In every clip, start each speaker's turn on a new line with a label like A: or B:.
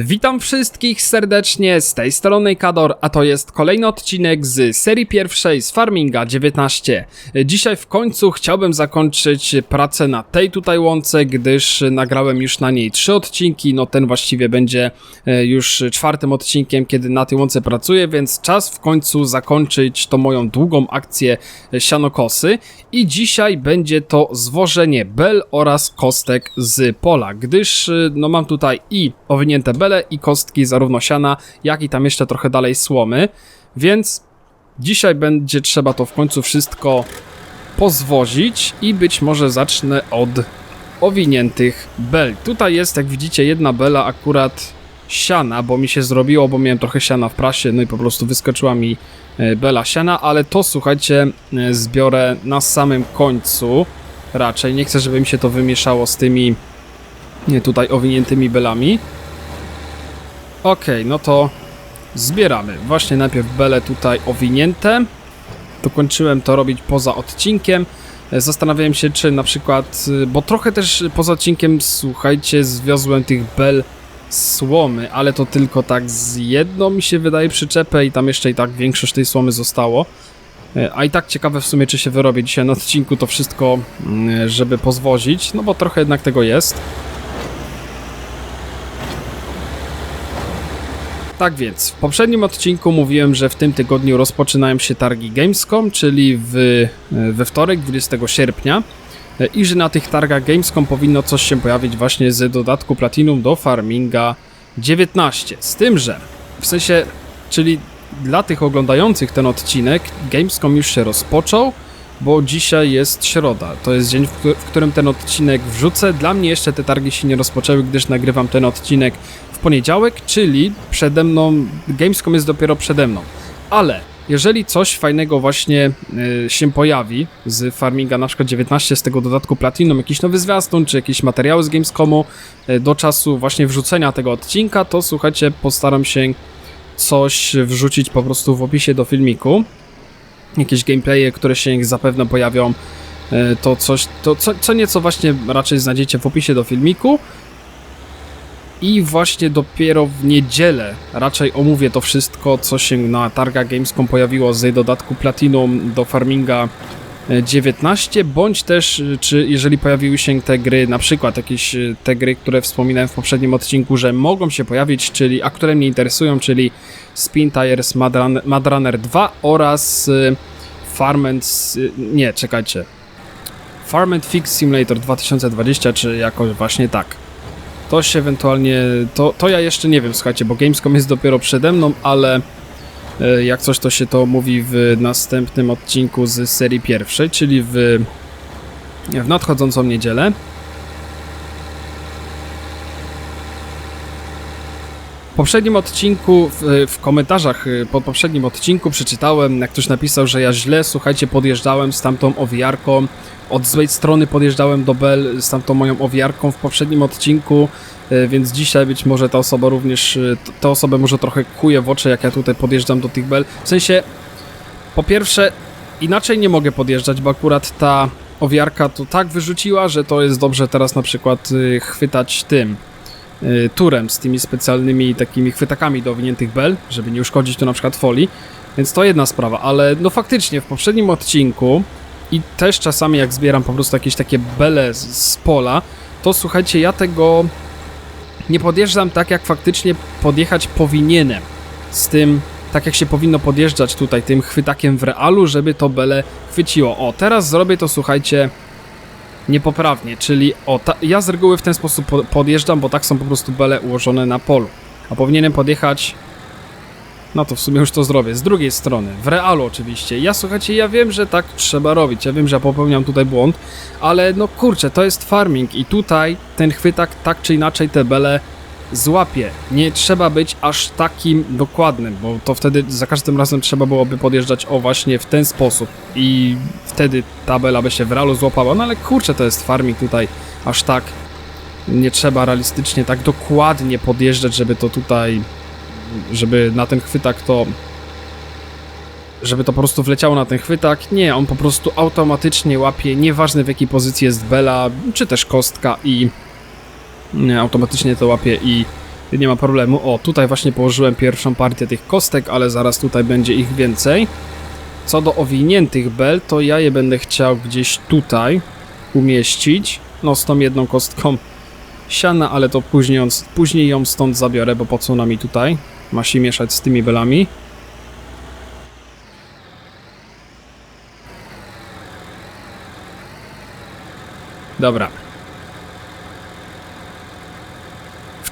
A: Witam wszystkich serdecznie, z tej strony Kador, a to jest kolejny odcinek z serii pierwszej z Farminga 19. Dzisiaj w końcu chciałbym zakończyć pracę na tej tutaj łące, gdyż nagrałem już na niej trzy odcinki, no ten właściwie będzie e, już czwartym odcinkiem, kiedy na tej łące pracuję, więc czas w końcu zakończyć tą moją długą akcję sianokosy i dzisiaj będzie to zwożenie bel oraz kostek z pola, gdyż e, no mam tutaj i owinięte bele i kostki zarówno siana, jak i tam jeszcze trochę dalej słomy, więc dzisiaj będzie trzeba to w końcu wszystko pozwozić i być może zacznę od owiniętych bel. Tutaj jest, jak widzicie, jedna bela akurat siana, bo mi się zrobiło, bo miałem trochę siana w prasie, no i po prostu wyskoczyła mi e, bela siana, ale to słuchajcie, e, zbiorę na samym końcu raczej. Nie chcę, żeby mi się to wymieszało z tymi nie, tutaj owiniętymi belami. Okej, no to zbieramy. Właśnie najpierw bele tutaj owinięte. Dokończyłem to robić poza odcinkiem. E, Zastanawiałem się, czy na przykład, y, bo trochę też poza odcinkiem, słuchajcie, zwiozłem tych bel słomy, ale to tylko tak z jedną mi się wydaje przyczepę i tam jeszcze i tak większość tej słomy zostało. E, A i tak ciekawe w sumie, czy się wyrobię dzisiaj na odcinku to wszystko, mm, żeby pozwozić, no bo trochę jednak tego jest. Tak więc, w poprzednim odcinku mówiłem, że w tym tygodniu rozpoczynają się targi Gamescom, czyli w, we wtorek, 20 sierpnia. e, I że na tych targach Gamescom powinno coś się pojawić właśnie z dodatku Platinum do Farminga 19. Z tym, że w sensie, czyli dla tych oglądających ten odcinek, Gamescom już się rozpoczął, bo dzisiaj jest środa. To jest dzień, w, któ- w którym ten odcinek wrzucę. Dla mnie jeszcze te targi się nie rozpoczęły, gdyż nagrywam ten odcinek poniedziałek, czyli przede mną, Gamescom jest dopiero przede mną. Ale jeżeli coś fajnego właśnie y, się pojawi z Farminga na przykład 19 z tego dodatku Platinum, jakiś nowy zwiastun, czy jakieś materiały z Gamescomu y, do czasu właśnie wrzucenia tego odcinka, to słuchajcie, postaram się coś wrzucić po prostu w opisie do filmiku. Jakieś gameplaye, które się zapewne pojawią, y, to coś, to co, co nieco właśnie raczej znajdziecie w opisie do filmiku. I właśnie dopiero w niedzielę raczej omówię to wszystko, co się na targa Gamescom pojawiło z dodatku Platinum do Farminga e, 19, bądź też, e, czy jeżeli pojawiły się te gry, na przykład jakieś e, te gry, które wspominałem w poprzednim odcinku, że mogą się pojawić, czyli, a które mnie interesują, czyli Spin Tires Mad, Run, Mad Runner 2 oraz e, Farm and... Nie, czekajcie. Farm and Fix Simulator 2020, czy jakoś właśnie tak. To się ewentualnie. To, to ja jeszcze nie wiem, słuchajcie, bo Gamescom jest dopiero przede mną, ale e, jak coś to się to mówi w następnym odcinku z serii pierwszej, czyli w, w nadchodzącą niedzielę. W poprzednim odcinku, w, w komentarzach y, pod poprzednim odcinku przeczytałem, jak ktoś napisał, że ja źle, słuchajcie, podjeżdżałem z tamtą owijarką, od złej strony podjeżdżałem do Bell z tamtą moją owijarką w poprzednim odcinku, y, więc dzisiaj być może ta osoba również, y, t- tę osobę może trochę kuje w oczy, jak ja tutaj podjeżdżam do tych Bell. W sensie, po pierwsze, inaczej nie mogę podjeżdżać, bo akurat ta owijarka to tak wyrzuciła, że to jest dobrze teraz na przykład chwytać tym turem z tymi specjalnymi takimi chwytakami do owiniętych bel, żeby nie uszkodzić tu na przykład folii. Więc to jedna sprawa, ale no faktycznie w poprzednim odcinku i też czasami jak zbieram po prostu jakieś takie bele z, z pola, to słuchajcie, ja tego nie podjeżdżam tak jak faktycznie podjechać powinienem. Z tym, tak jak się powinno podjeżdżać tutaj tym chwytakiem w realu, żeby to bele chwyciło. O, teraz zrobię to słuchajcie niepoprawnie, czyli o, ta, ja z reguły w ten sposób po- podjeżdżam, bo tak są po prostu bele ułożone na polu. A powinienem podjechać. No to w sumie już to zrobię. Z drugiej strony, w realu oczywiście. Ja słuchajcie, ja wiem, że tak trzeba robić. Ja wiem, że popełniam tutaj błąd, ale no kurczę, to jest farming i tutaj ten chwytak tak czy inaczej te bele złapie. Nie trzeba być aż takim dokładnym, bo to wtedy za każdym razem trzeba byłoby podjeżdżać o właśnie w ten sposób i wtedy ta bela by się w realu złapała. No ale kurczę, to jest farming tutaj aż tak nie trzeba realistycznie tak dokładnie podjeżdżać, żeby to tutaj żeby na ten chwytak to żeby to po prostu wleciało na ten chwytak. Nie, on po prostu automatycznie łapie, nieważne w jakiej pozycji jest bela, czy też kostka i automatycznie to łapie i Nie ma problemu. O, tutaj właśnie położyłem pierwszą partię tych kostek, ale zaraz tutaj będzie ich więcej. Co do owiniętych bel, to ja je będę chciał gdzieś tutaj umieścić. No, z tą jedną kostką siana, ale to później, on, później ją stąd zabiorę, bo po co ona mi tutaj? Ma się mieszać z tymi belami. Dobra.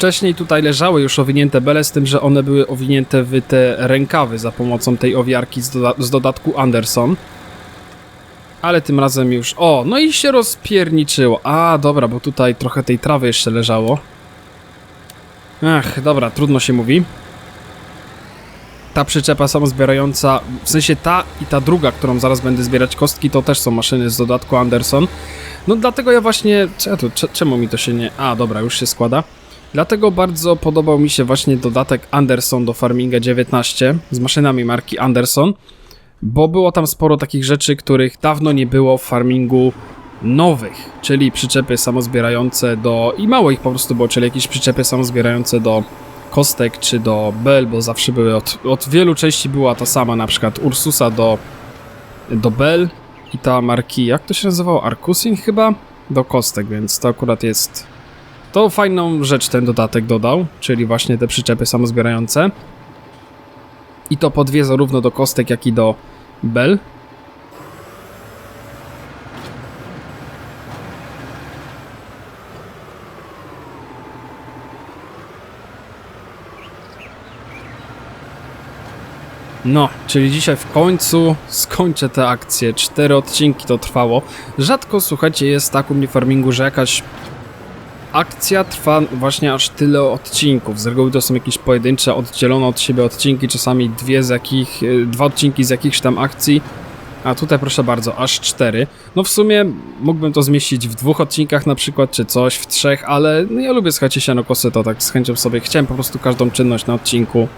A: Wcześniej tutaj leżały już owinięte bele, z tym, że one były owinięte w te rękawy za pomocą tej owiarki z, doda z dodatku Anderson. Ale tym razem już... O, no i się rozpierniczyło. A, dobra, bo tutaj trochę tej trawy jeszcze leżało. Ach, dobra, trudno się mówi. Ta przyczepa samozbierająca, w sensie ta i ta druga, którą zaraz będę zbierać kostki, to też są maszyny z dodatku Anderson. No dlatego ja właśnie... Czemu mi to się nie... A, dobra, już się składa. Dlatego bardzo podobał mi się właśnie dodatek Anderson do Farminga 19 z maszynami marki Anderson, bo było tam sporo takich rzeczy, których dawno nie było w farmingu nowych, czyli przyczepy samozbierające do... i mało ich po prostu było, czyli jakieś przyczepy samozbierające do kostek czy do bel, bo zawsze były od, od wielu części była ta sama, na przykład Ursusa do, do bel i ta marki, jak to się nazywało? Arcusin chyba? Do kostek, więc to akurat jest to fajną rzecz ten dodatek dodał, czyli właśnie te przyczepy samozbierające. I to po dwie zarówno do kostek, jak i do bel. No, czyli dzisiaj w końcu skończę tę akcję. Cztery odcinki to trwało. Rzadko, słuchajcie, jest tak u mnie farmingu, że jakaś akcja trwa właśnie aż tyle odcinków. Z reguły to są jakieś pojedyncze, oddzielone od siebie odcinki, czasami dwie z jakich, y, dwa odcinki z jakichś tam akcji. A tutaj proszę bardzo, aż cztery. No w sumie mógłbym to zmieścić w dwóch odcinkach na przykład, czy coś, w trzech, ale no ja lubię słuchajcie sianokosy, to tak z chęcią sobie chciałem po prostu każdą czynność na odcinku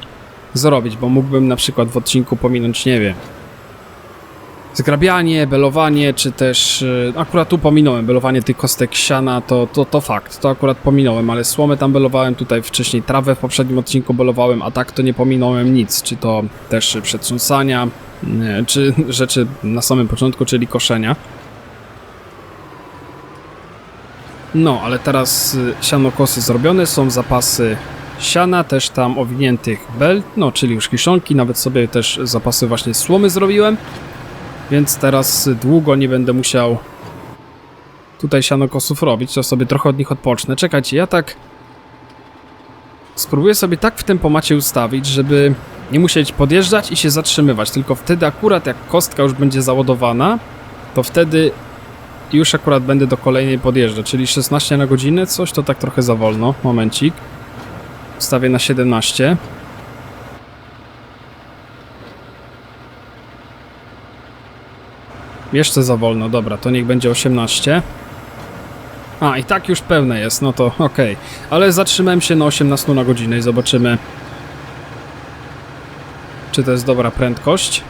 A: zrobić, bo mógłbym na przykład w odcinku pominąć, nie wiem, zgrabianie, belowanie, czy też y, akurat tu pominąłem belowanie tych kostek siana, to, to, to fakt, to akurat pominąłem, ale słomę tam belowałem, tutaj wcześniej trawę w poprzednim odcinku belowałem, a tak to nie pominąłem nic, czy to też przetrząsania, nie, czy rzeczy na samym początku, czyli koszenia. No, ale teraz y, sianokosy zrobione, są zapasy siana, też tam owiniętych bel, no czyli już kiszonki, nawet sobie też zapasy właśnie słomy zrobiłem. Więc teraz długo nie będę musiał tutaj sianokosów robić, to sobie trochę od nich odpocznę. Czekajcie, ja tak spróbuję sobie tak w tempomacie ustawić, żeby nie musieć podjeżdżać i się zatrzymywać, tylko wtedy akurat jak kostka już będzie załadowana, to wtedy już akurat będę do kolejnej podjeżdżać, czyli 16 na godzinę, coś to tak trochę za wolno, momencik. Ustawię na 17. Jeszcze za wolno, dobra, to niech będzie 18. A, i tak już pełne jest, no to okej. Ale zatrzymałem się na 18 na godzinę i zobaczymy, czy to jest dobra prędkość.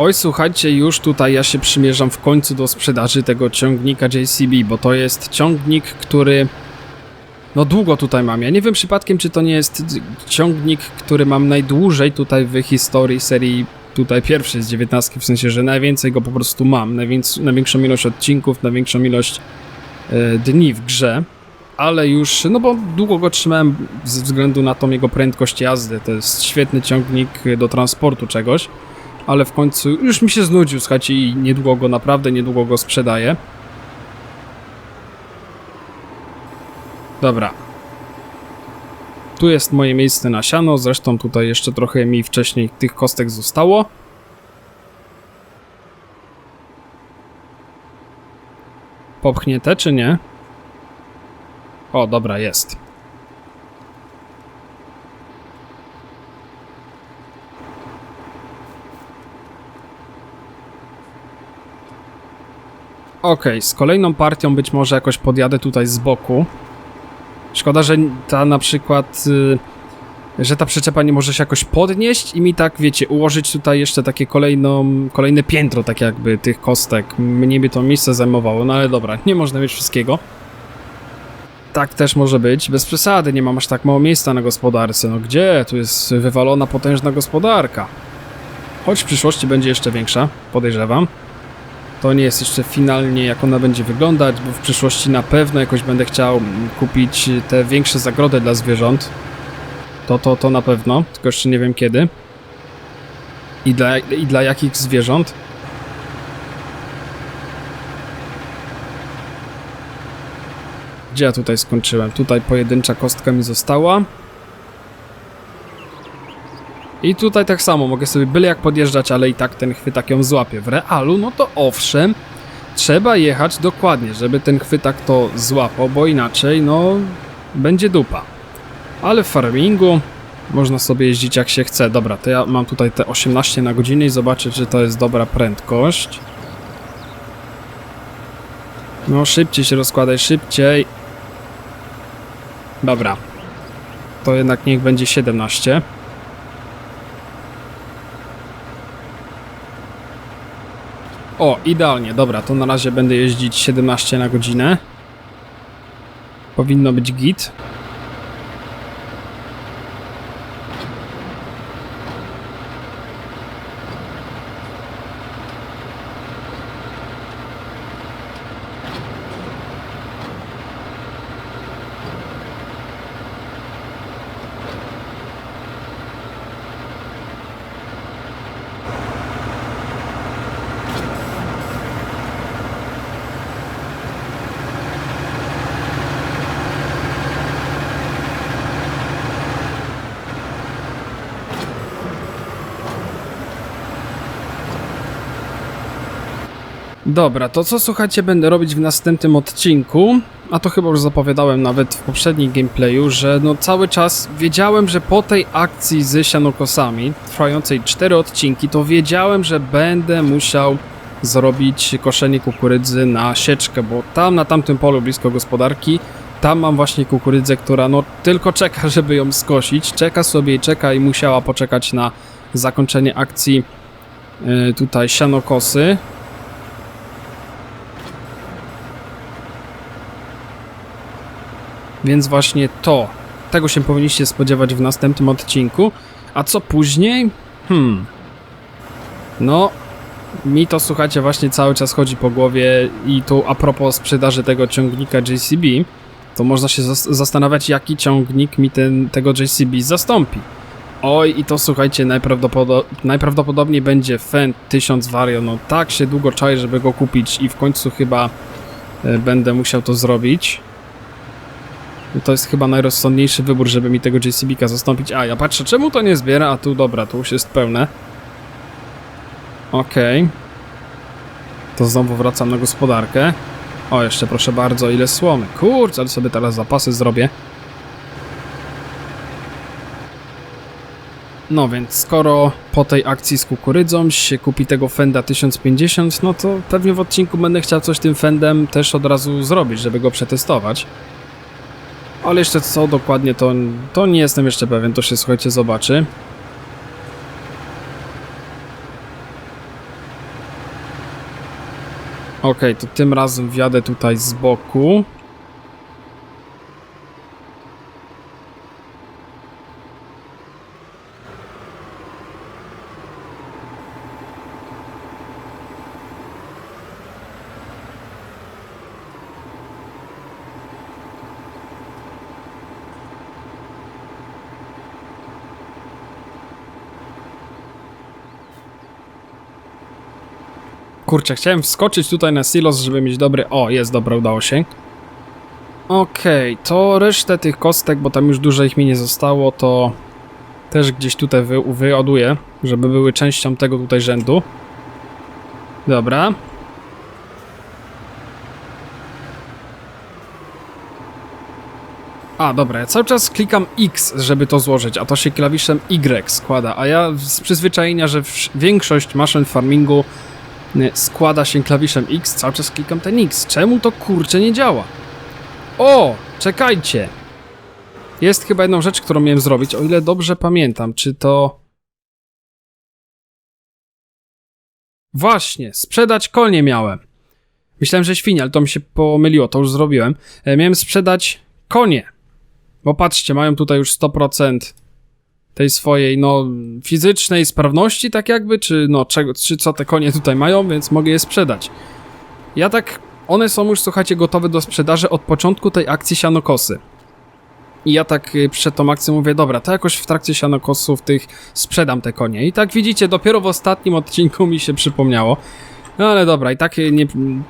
A: Oj, słuchajcie, już tutaj ja się przymierzam w końcu do sprzedaży tego ciągnika JCB, bo to jest ciągnik, który no długo tutaj mam. Ja nie wiem przypadkiem, czy to nie jest ciągnik, który mam najdłużej tutaj w historii serii tutaj pierwszej z 19, w sensie, że najwięcej go po prostu mam, największą ilość odcinków, największą ilość e, dni w grze, ale już, no bo długo go trzymałem ze względu na tą jego prędkość jazdy. To jest świetny ciągnik do transportu czegoś ale w końcu już mi się znudził, słuchajcie, i niedługo go, naprawdę niedługo go sprzedaję. Dobra. Tu jest moje miejsce na siano, zresztą tutaj jeszcze trochę mi wcześniej tych kostek zostało. Popchnięte czy nie? O, dobra, jest. Okej, z kolejną partią być może jakoś podjadę tutaj z boku. Szkoda, że ta na przykład y, że ta przyczepa nie może się jakoś podnieść i mi tak, wiecie, ułożyć tutaj jeszcze takie kolejną, kolejne piętro, tak jakby tych kostek. Mnie by to miejsce zajmowało, no ale dobra, nie można mieć wszystkiego. Tak też może być, bez przesady, nie mam aż tak mało miejsca na gospodarce. No gdzie? Tu jest wywalona potężna gospodarka. Choć w przyszłości będzie jeszcze większa, podejrzewam. To nie jest jeszcze finalnie jak ona będzie wyglądać, bo w przyszłości na pewno jakoś będę chciał kupić te większe zagrody dla zwierząt. To, to, to na pewno, tylko jeszcze nie wiem kiedy. I dla, i dla jakich zwierząt. Gdzie ja tutaj skończyłem? Tutaj pojedyncza kostka mi została. I tutaj tak samo, mogę sobie byle jak podjeżdżać, ale i tak ten chwytak ją złapie. W realu, no to owszem, trzeba jechać dokładnie, żeby ten chwytak to złapał, bo inaczej, no, będzie dupa. Ale w farmingu można sobie jeździć jak się chce. Dobra, to ja mam tutaj te 18 na godzinę i zobaczę, czy to jest dobra prędkość. No, szybciej się rozkładaj, szybciej. Dobra. To jednak niech będzie 17. O, idealnie, dobra, to na razie będę jeździć 17 na godzinę. Powinno być git. Dobra, to co słuchajcie będę robić w następnym odcinku, a to chyba już zapowiadałem nawet w poprzednim gameplayu, że no cały czas wiedziałem, że po tej akcji z sianokosami, trwającej 4 odcinki, to wiedziałem, że będę musiał zrobić koszenie kukurydzy na sieczkę, bo tam na tamtym polu blisko gospodarki, tam mam właśnie kukurydzę, która no tylko czeka, żeby ją skosić, czeka sobie i czeka i musiała poczekać na zakończenie akcji yy, tutaj sianokosy. Więc właśnie to, tego się powinniście spodziewać w następnym odcinku. A co później? Hmm. No, mi to słuchajcie właśnie cały czas chodzi po głowie i tu a propos sprzedaży tego ciągnika JCB, to można się zas- zastanawiać jaki ciągnik mi ten, tego JCB zastąpi. Oj, i to słuchajcie, najprawdopodo- najprawdopodobniej będzie Fendt 1000 Vario. No tak się długo czaję, żeby go kupić i w końcu chyba e, będę musiał to zrobić. To jest chyba najrozsądniejszy wybór, żeby mi tego JCB-ka zastąpić. A, ja patrzę, czemu to nie zbiera? A tu, dobra, tu już jest pełne. Okej. To znowu wracam na gospodarkę. O, jeszcze proszę bardzo, ile słomy. Kurczę, ale sobie teraz zapasy zrobię. No więc, skoro po tej akcji z kukurydzą się kupi tego Fenda 1050, no to pewnie w odcinku będę chciał coś tym Fendem też od razu zrobić, żeby go przetestować. Ale jeszcze co dokładnie, to, to nie jestem jeszcze pewien, to się słuchajcie zobaczy. Okej, to tym razem wjadę tutaj z boku. Kurczę, chciałem wskoczyć tutaj na silos, żeby mieć dobry... O, jest, dobra, udało się. Okej, to resztę tych kostek, bo tam już dużo ich mi nie zostało, to też gdzieś tutaj wy, wyładuję, żeby były częścią tego tutaj rzędu. Dobra. A, dobra, ja cały czas klikam X, żeby to złożyć, a to się klawiszem Y składa, a ja z przyzwyczajenia, że większość maszyn farmingu składa się klawiszem X, cały czas klikam ten X. Czemu to kurczę nie działa? O, czekajcie. Jest chyba jedną rzecz, którą miałem zrobić, o ile dobrze pamiętam, czy to... Właśnie, sprzedać konie miałem. Myślałem, że świnie, ale to mi się pomyliło, to już zrobiłem. E, miałem sprzedać konie. Bo patrzcie, mają tutaj już 100% tej swojej, no, fizycznej sprawności, tak jakby, czy no, czego, czy co te konie tutaj mają, więc mogę je sprzedać. Ja tak, one są już, słuchajcie, gotowe do sprzedaży od początku tej akcji sianokosy. I ja tak y, przed tą akcją mówię, dobra, to jakoś w trakcie sianokosów tych sprzedam te konie. I tak widzicie, dopiero w ostatnim odcinku mi się przypomniało. No ale dobra, i tak y, nie,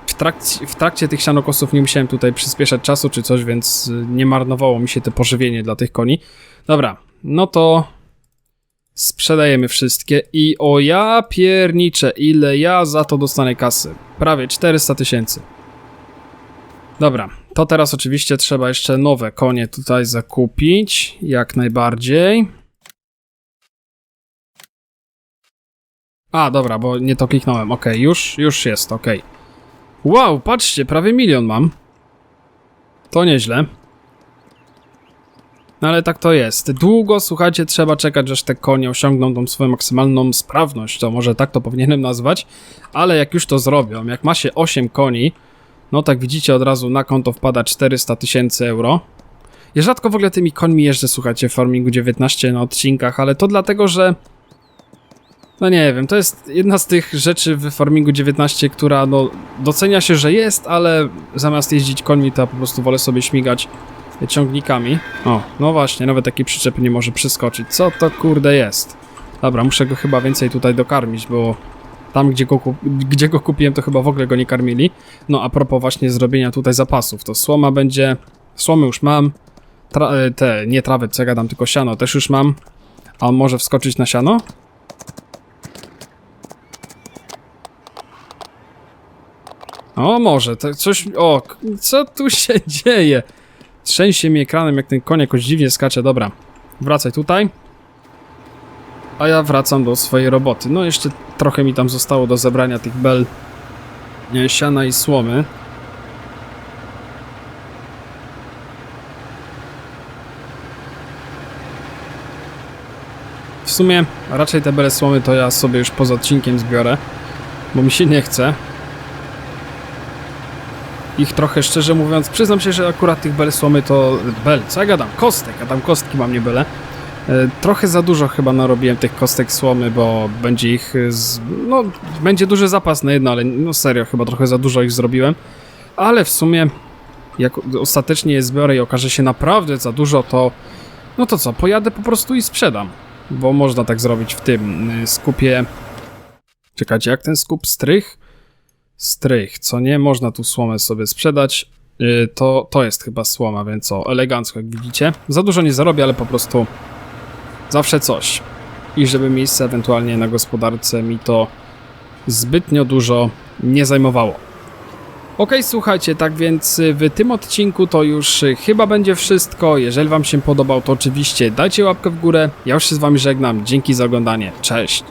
A: w, trakcie, w trakcie tych sianokosów nie musiałem tutaj przyspieszać czasu czy coś, więc y, nie marnowało mi się te pożywienie dla tych koni. Dobra, no to sprzedajemy wszystkie i o ja pierniczę, ile ja za to dostanę kasy. Prawie 400 tysięcy. Dobra, to teraz oczywiście trzeba jeszcze nowe konie tutaj zakupić, jak najbardziej. A, dobra, bo nie to kliknąłem. Ok, już, już jest, ok. Wow, patrzcie, prawie milion mam. To nieźle. No ale tak to jest. Długo, słuchajcie, trzeba czekać, aż te konie osiągną tą swoją maksymalną sprawność. To może tak to powinienem nazwać. Ale jak już to zrobią, jak ma się 8 koni, no tak widzicie od razu na konto wpada 400 tysięcy euro. Ja rzadko w ogóle tymi końmi jeżdżę, słuchajcie, w Farmingu 19 na odcinkach, ale to dlatego, że no nie wiem, to jest jedna z tych rzeczy w Farmingu 19, która no docenia się, że jest, ale zamiast jeździć końmi, to ja po prostu wolę sobie śmigać ciągnikami. O, no właśnie, nawet taki przyczep nie może przeskoczyć. Co to kurde jest? Dobra, muszę go chyba więcej tutaj dokarmić, bo tam, gdzie go, gdzie go kupiłem, to chyba w ogóle go nie karmili. No, a propos właśnie zrobienia tutaj zapasów, to słoma będzie... Słomy już mam. Tra- e, te, nie trawy, co ja gadam, tylko siano też już mam. A on może wskoczyć na siano? O, może, to coś... O, co tu się dzieje? Trzęsie mi ekranem, jak ten koń jakoś dziwnie skacze. Dobra, wracaj tutaj. A ja wracam do swojej roboty. No, jeszcze trochę mi tam zostało do zebrania tych bel siana i słomy. W sumie raczej te bele słomy to ja sobie już poza odcinkiem zbiorę, bo mi się nie chce. Ich trochę szczerze mówiąc, przyznam się, że akurat tych bel słomy to bel, co ja gadam, kostek, a tam kostki mam nie byle. E, Trochę za dużo chyba narobiłem tych kostek słomy, bo będzie ich z... no będzie duży zapas na jedno, ale no serio, chyba trochę za dużo ich zrobiłem. Ale w sumie jak ostatecznie je zbiorę i okaże się naprawdę za dużo, to no to co, pojadę po prostu i sprzedam. Bo można tak zrobić w tym y, skupie... Czekajcie, jak ten skup strych? Strych, co nie? Można tu słomę sobie sprzedać. Y, To, to jest chyba słoma, więc o, elegancko jak widzicie. Za dużo nie zarobię, ale po prostu zawsze coś. I żeby miejsce ewentualnie na gospodarce mi to zbytnio dużo nie zajmowało. Ok, słuchajcie, tak więc y, w tym odcinku to już y, chyba będzie wszystko. Jeżeli Wam się podobał, to oczywiście dajcie łapkę w górę. Ja już się z Wami żegnam. Dzięki za oglądanie. Cześć!